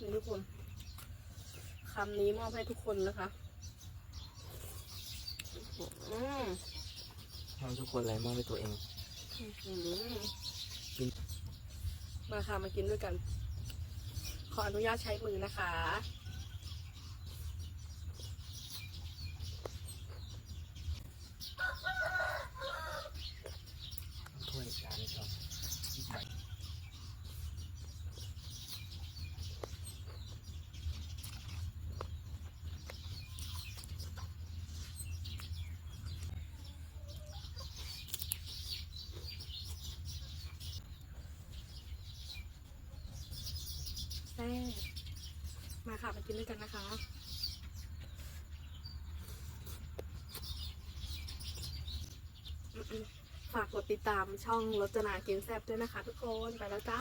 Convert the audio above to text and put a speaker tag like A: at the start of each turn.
A: ทุกคนคำนี้มอบให้ทุกคนนะคะอืม
B: มอบทุกคนเลยมอบให้ตัวเอง
A: อืมมาค่ะมากินด้วยกัน ขออนุญาตใช้มือนะคะ
B: ถ้วยจานนี้ครับใส่
A: แซ่บมาค่ะมากินด้วยกันนะคะฝากกดติดตามช่องรจนากินแซ่บด้วยนะคะทุกคน ไปแล้วจ้า